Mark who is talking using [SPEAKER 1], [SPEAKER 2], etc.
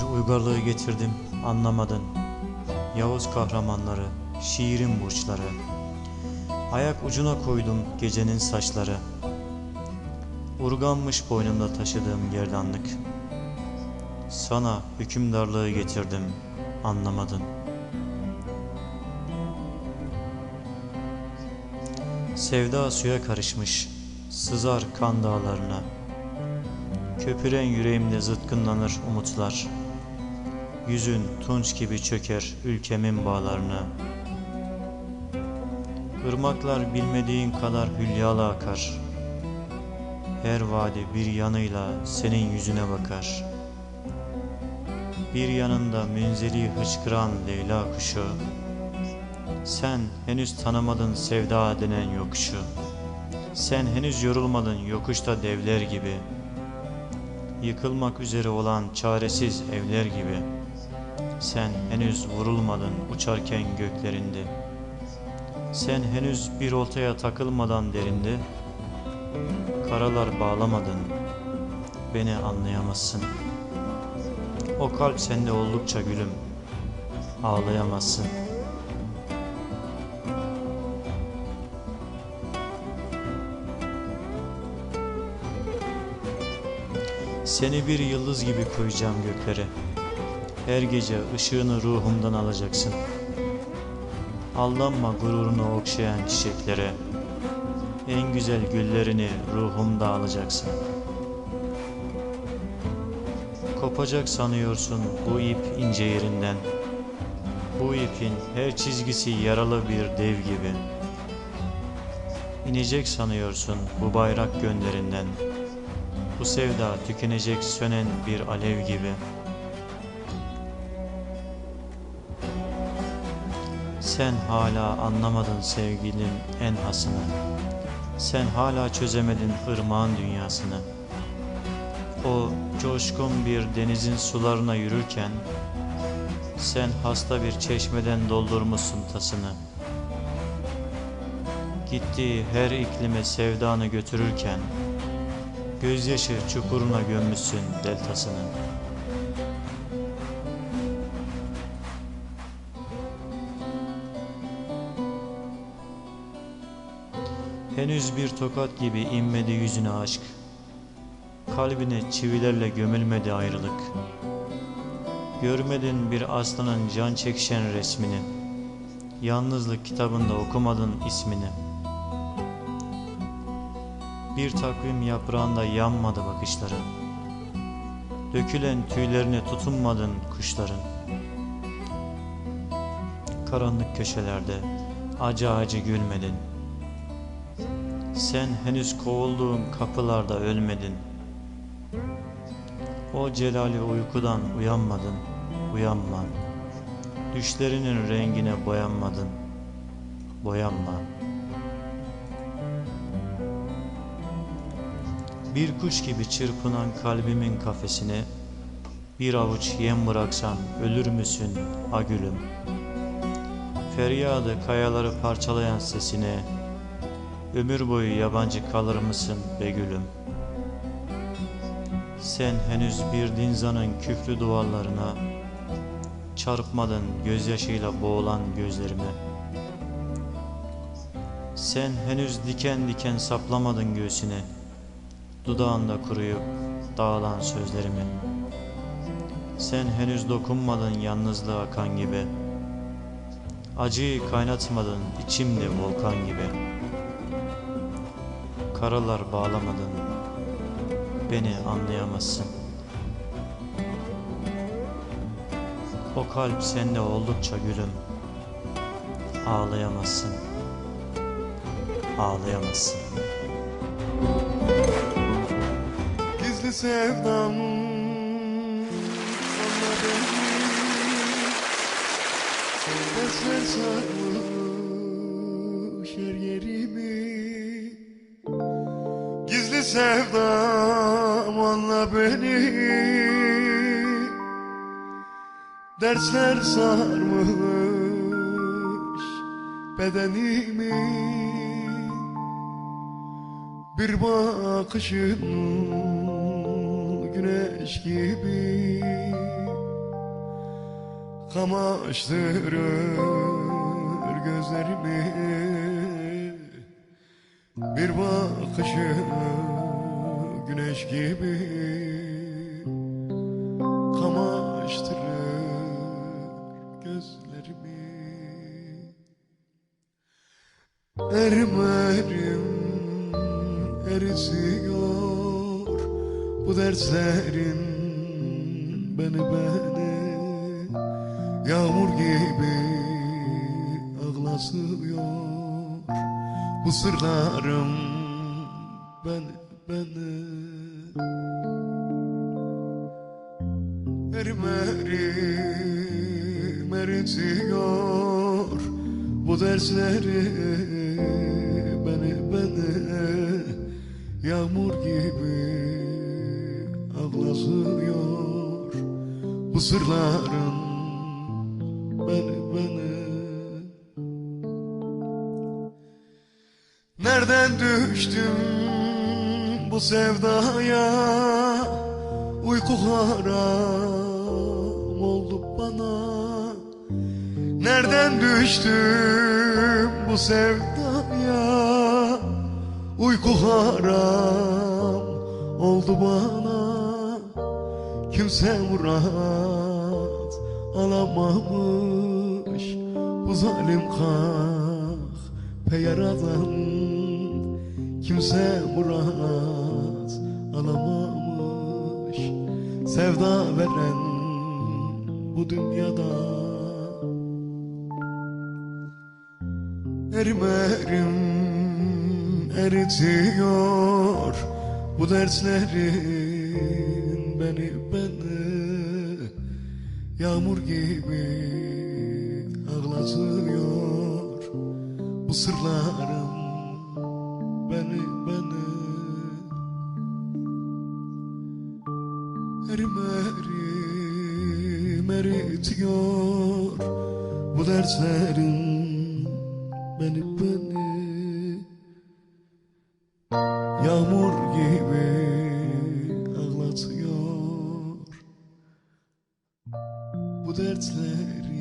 [SPEAKER 1] Bir uygarlığı getirdim anlamadın. Yavuz kahramanları, şiirin burçları. Ayak ucuna koydum gecenin saçları. Urganmış boynumda taşıdığım gerdanlık. Sana hükümdarlığı getirdim anlamadın. Sevda suya karışmış, sızar kan dağlarına. Köpüren yüreğimde zıtkınlanır umutlar. Yüzün tunç gibi çöker ülkemin bağlarına. Irmaklar bilmediğin kadar hülyalı akar. Her vadi bir yanıyla senin yüzüne bakar. Bir yanında münzeli hıçkıran Leyla kuşu. Sen henüz tanımadın sevda denen yokuşu. Sen henüz yorulmadın yokuşta devler gibi. Yıkılmak üzere olan çaresiz evler gibi. Sen henüz vurulmadın uçarken göklerinde. Sen henüz bir oltaya takılmadan derinde. Karalar bağlamadın. Beni anlayamazsın. O kalp sende oldukça gülüm. Ağlayamazsın. Seni bir yıldız gibi koyacağım göklere. Her gece ışığını ruhumdan alacaksın. Aldanma gururunu okşayan çiçeklere. En güzel güllerini ruhumda alacaksın. Kopacak sanıyorsun bu ip ince yerinden. Bu ipin her çizgisi yaralı bir dev gibi. İnecek sanıyorsun bu bayrak gönderinden. Bu sevda tükenecek sönen bir alev gibi. Sen hala anlamadın sevgilin en hasını. Sen hala çözemedin ırmağın dünyasını. O coşkun bir denizin sularına yürürken sen hasta bir çeşmeden doldurmuşsun tasını. Gittiği her iklime sevdanı götürürken Gözyaşı çukuruna gömmüşsün deltasını. Henüz bir tokat gibi inmedi yüzüne aşk. Kalbine çivilerle gömülmedi ayrılık. Görmedin bir aslanın can çekişen resmini. Yalnızlık kitabında okumadın ismini. Bir takvim yaprağında yanmadı bakışları. Dökülen tüylerine tutunmadın kuşların. Karanlık köşelerde acı acı gülmedin. Sen henüz kovulduğun kapılarda ölmedin. O celali uykudan uyanmadın, uyanma. Düşlerinin rengine boyanmadın, boyanma. Bir kuş gibi çırpınan kalbimin kafesine bir avuç yem bıraksan ölür müsün a gülüm? Feryadı kayaları parçalayan sesine ömür boyu yabancı kalır mısın be gülüm? Sen henüz bir dinzanın küflü duvarlarına çarpmadın gözyaşıyla boğulan gözlerime. Sen henüz diken diken saplamadın göğsüne dudağında kuruyup dağılan sözlerimi. Sen henüz dokunmadın yalnızlığa kan gibi. Acıyı kaynatmadın içimde volkan gibi. Karalar bağlamadın, beni anlayamazsın. O kalp sende oldukça gülüm. Ağlayamazsın. Ağlayamazsın.
[SPEAKER 2] Gizli sevdam sana beni Esmer sarmış her yerimi sevdam anla beni. Dersler sarmış bedenimi. Bir bakışın güneş gibi kamaştırır gözlerimi. Bir bakışı güneş gibi kamaştırır gözlerimi. Erim erim eritiyor bu derslerin beni beni. Yağmur gibi ağlasıyor bu sırlarım beni beni. Erim erim eritiyor bu dersleri. Beni beni Yağmur gibi ağlasıyor bu sırların beni beni. Nereden düştüm bu sevdaya Uyku haram oldu bana. Nereden düştüm bu sevdaya Uyku haram oldu bana. Kimse murat alamamış Bu zalim kahpe yaradan Kimse murat alamamış Sevda veren bu dünyada. Erim erim eritiyor Bu dertlerin beni beni Yağmur gibi ağlatıyor Bu sırlarım eritiyor Bu dertlerin beni beni Yağmur gibi ağlatıyor. Bu dertlerin